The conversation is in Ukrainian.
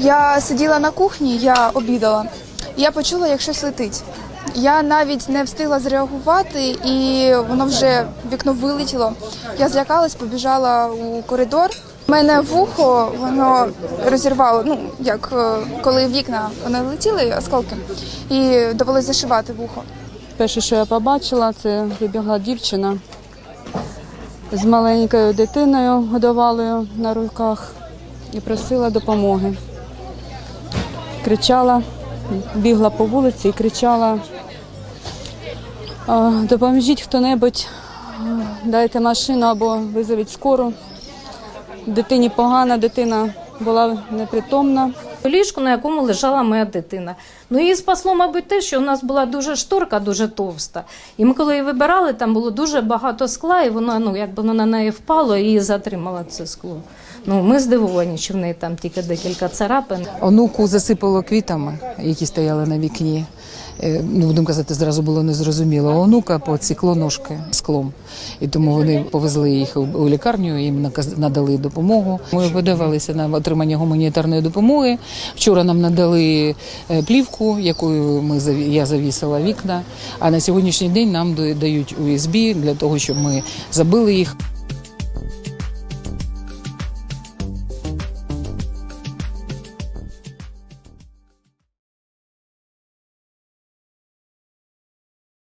Я сиділа на кухні, я обідала. Я почула, як щось летить. Я навіть не встигла зреагувати, і воно вже вікно вилетіло. Я злякалась, побіжала у коридор. У мене вухо воно розірвало. Ну як е, коли вікна вони летіли осколки, і довелося зашивати вухо. Перше, що я побачила, це вибігла дівчина з маленькою дитиною годувалою на руках і просила допомоги. Кричала, бігла по вулиці і кричала: допоможіть хто-небудь, дайте машину або визовіть скору. Дитині погана, дитина була непритомна. Ліжку, на якому лежала моя дитина. Ну її спасло, мабуть, те, що у нас була дуже шторка, дуже товста. І ми, коли її вибирали, там було дуже багато скла, і воно, ну, якби воно на неї впало і затримало це скло. Ну, ми здивовані, що в неї там тільки декілька царапин. Онуку засипало квітами, які стояли на вікні. Е, Ну, будемо казати, зразу було незрозуміло. Онука поцікло ножки склом. І тому вони повезли їх у- лікарню, їм надали допомогу. Ми подавалися на отримання гуманітарної допомоги. Вчора нам надали е, плівку, якою ми я завісила вікна. А на сьогоднішній день нам дають УСБ для того, щоб ми забили їх.